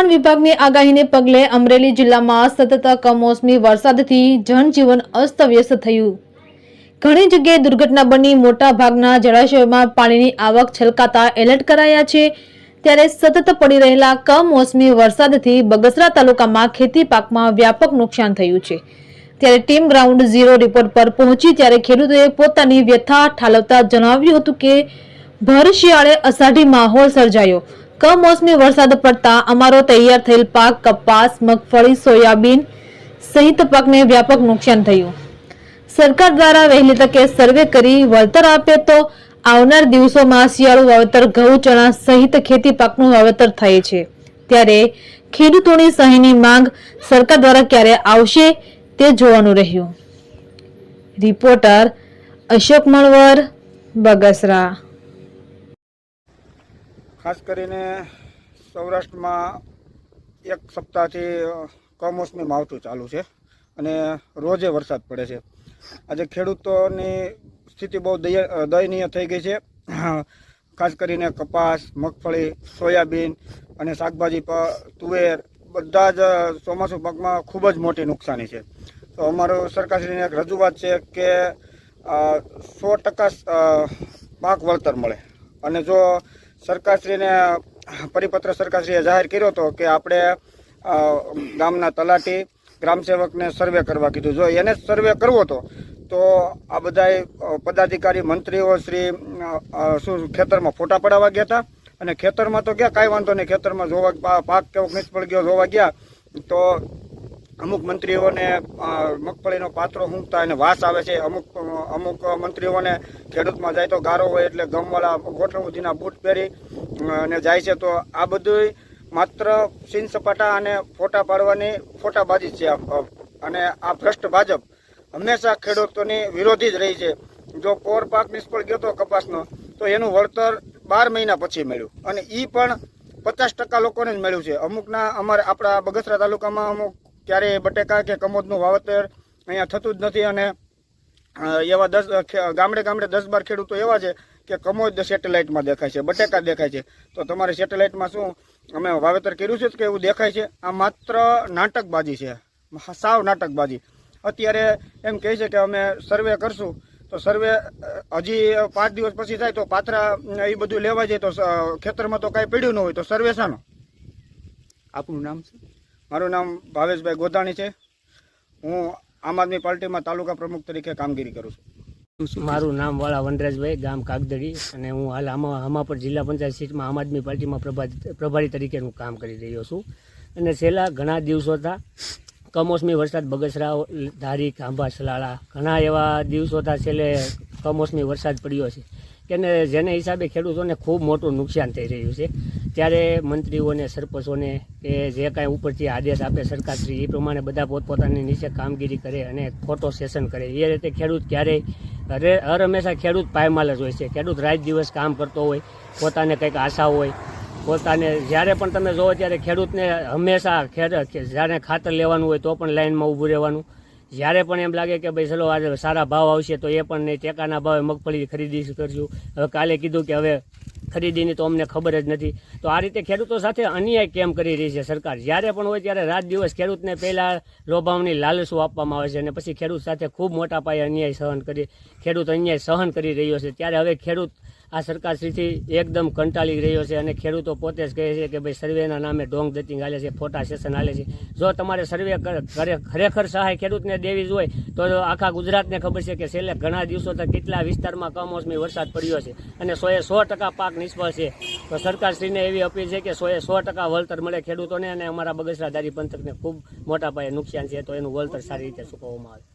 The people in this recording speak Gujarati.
હવામાન વિભાગની આગાહીને પગલે અમરેલી જિલ્લામાં સતત કમોસમી વરસાદથી જનજીવન અસ્તવ્યસ્ત થયું. ઘણી જગ્યાએ દુર્ઘટના બની મોટા ભાગના જળાશયોમાં પાણીની આવક છલકાતા એલર્ટ કરાયા છે. ત્યારે સતત પડી રહેલા કમોસમી વરસાદથી બગસરા તાલુકામાં ખેતી પાકમાં વ્યાપક નુકસાન થયું છે. ત્યારે ટીમ ગ્રાઉન્ડ ઝીરો રિપોર્ટ પર પહોંચી ત્યારે ખેડૂતોએ પોતાની વ્યથા ઠાલવતા જણાવ્યું હતું કે ભર શિયાળે અષાઢી માહોલ સર્જાયો. કમોસમી વરસાદ પડતા અમારો તૈયાર થયેલ પાક, કપાસ, મગફળી, સોયાબીન સહિત પાકને વ્યાપક નુકસાન થયું. સરકાર દ્વારા વહેલી તકે સર્વે કરી વળતર આપે તો આવનાર દિવસોમાં શિયાળુ વાવેતર, ઘઉં, ચણા સહિત ખેતી પાકનું વાવેતર થાય છે. ત્યારે ખેડૂતોની સહીની માંગ સરકાર દ્વારા ક્યારે આવશે તે જોવાનું રહ્યું. રિપોર્ટર અશોક મણવર, બગસરા. ખાસ કરીને સૌરાષ્ટ્રમાં એક સપ્તાહથી કમોસમી માવઠું ચાલુ છે અને રોજે વરસાદ પડે છે. આજે ખેડૂતોની સ્થિતિ બહુ દય દયનીય થઈ ગઈ છે. ખાસ કરીને કપાસ, મગફળી, સોયાબીન અને શાકભાજી પ, તુવેર બધા જ ચોમાસુ પાકમાં ખૂબ જ મોટી નુકસાની છે. તો અમારું સરકારશ્રીની એક રજૂઆત છે કે સો ટકા પાક વળતર મળે. અને જો સરકારશ્રીને, પરિપત્ર સરકારશ્રીએ જાહેર કર્યો હતો કે આપણે ગામના તલાટી ગ્રામસેવકને સર્વે કરવા કીધું. જો એને સર્વે કરવો હતો, તો આ બધાય પદાધિકારી, મંત્રીઓ શ્રી શું ખેતરમાં ફોટા પડાવવા ગયા હતા અને ખેતરમાં તો ગયા, કાંઈ વાંધો નહીં, ખેતરમાં જોવા પાક કેવો નિષ્ફળ ગયો, જોવા ગયા, તો અમુક મંત્રીઓને મગફળીનો પાત્રો મૂકતા એને વાસ આવે છે. અમુક અમુક મંત્રીઓને ખેડૂતમાં જાય તો ગારો હોય એટલે ગમવાળા સુધીના બૂટ પહેરી અને જાય છે. તો આ બધું માત્ર સીન સપાટા અને ફોટા પાડવાની ફોટાબાજી છે. અને આ ભ્રષ્ટ ભાજપ હંમેશા ખેડૂતોની વિરોધી જ રહી છે. જો કોર પાક નિષ્ફળ ગયો તો કપાસનો. તો એનું વળતર બાર મહિના પછી મળ્યું. અને એ પણ પચાસ ટકા લોકોને જ મળ્યું છે. અમુકના અમારે આપણા બગસરા તાલુકામાં અમુક ક્યારેય બટેકા કે કમોદનું વાવેતર અહીંયા થતું જ નથી અને એવા દસ ગામડે ગામડે દસ બાર ખેડૂતો એવા છે કે કમોદ સેટેલાઇટમાં દેખાય છે, બટેકા દેખાય છે. તો તમારે સેટેલાઇટમાં શું, અમે વાવેતર કર્યું છે કે એવું દેખાય છે? આ માત્ર નાટકબાજી છે સાવ નાટકબાજી. અત્યારે એમ કહે છે કે અમે સર્વે કરશું, તો સર્વે હજી પાંચ દિવસ પછી થાય તો પાથરા એ બધું લેવા જાય તો ખેતરમાં તો કાંઈ પડ્યું ન હોય તો સર્વે શાનો? આપનું નામ છે મારું નામ ભાવેશભાઈ ગોધાણી છે. હું આમ આદમી પાર્ટીમાં તાલુકા પ્રમુખ તરીકે કામગીરી કરું છું. મારું નામ વાળા વનરાજભાઈ, ગામ કાગદડી અને હું હાલ આમાં હમાપર જિલ્લા પંચાયત સીટમાં આમ આદમી પાર્ટીમાં પ્રભારી પ્રભારી તરીકેનું કામ કરી રહ્યો છું. અને છેલ્લા ઘણા દિવસોથી કમોસમી વરસાદ બગસરા ધારી, ખાંભા સલાળા ઘણા એવા દિવસોથી છેલ્લે કમોસમી વરસાદ પડ્યો છે. કે જેને હિસાબે ખેડૂતોને ખૂબ મોટું નુકસાન થઈ રહ્યું છે. ત્યારે મંત્રીઓને, સરપંચોને કે જે કાંઈ ઉપરથી આદેશ આપે સરકારશ્રી એ પ્રમાણે બધા પોતપોતાની નીચે કામગીરી કરે અને ખોટો સેશન કરે. એ રીતે ખેડૂત ક્યારેય, હરે, હર હંમેશા ખેડૂત પાયમાલ જ હોય છે. ખેડૂત રાત દિવસ કામ કરતો હોય, પોતાને કંઈક આશા હોય, પોતાને, જ્યારે પણ તમે જોવો ત્યારે ખેડૂતને હંમેશા ખેડ, જ્યારે ખાતર લેવાનું હોય તો પણ લાઇનમાં ઊભું રહેવાનું. જ્યારે પણ એમ લાગે કે ભાઈ ચલો આજે સારા ભાવ આવશે તો એ પણ નહીં. ટેકાના ભાવે મગફળી ખરીદી કરશું. હવે કાલે કીધું કે હવે ખરીદીની તો અમને ખબર જ નથી. તો આ રીતે ખેડૂતો સાથે અન્યાય કેમ કરી રહી છે સરકાર? જ્યારે પણ હોય ત્યારે રાત દિવસ ખેડૂતને પહેલાં લોભાવની લાલસું આપવામાં આવે છે અને પછી ખેડૂત સાથે ખૂબ મોટા પાયે અન્યાય સહન કરી, ખેડૂત અન્યાય સહન કરી રહ્યો છે. ત્યારે હવે ખેડૂત આ સરકારશ્રીથી એકદમ કંટાળી રહ્યો છે અને ખેડૂતો પોતે જ કહે છે કે ભાઈ સર્વેના નામે ડોંગ દતિંગ હાલે છે, ફોટા સેશન હાલે છે. જો તમારે સર્વે ખરેખર સહાય ખેડૂતને દેવી જ હોય, તો આખા ગુજરાતને ખબર છે કે છેલ્લે ઘણા દિવસો તક કેટલા વિસ્તારમાં કમોસમી વરસાદ પડ્યો છે અને સોએ સો ટકા પાક નિષ્ફળ છે. તો સરકારશ્રીને એવી અપીલ છે કે સોએ સો ટકા વળતર મળે ખેડૂતોને અને અમારા બગસરાધારી પંથકને ખૂબ મોટા પાયે નુકસાન છે, તો એનું વળતર સારી રીતે ચૂકવવામાં આવે.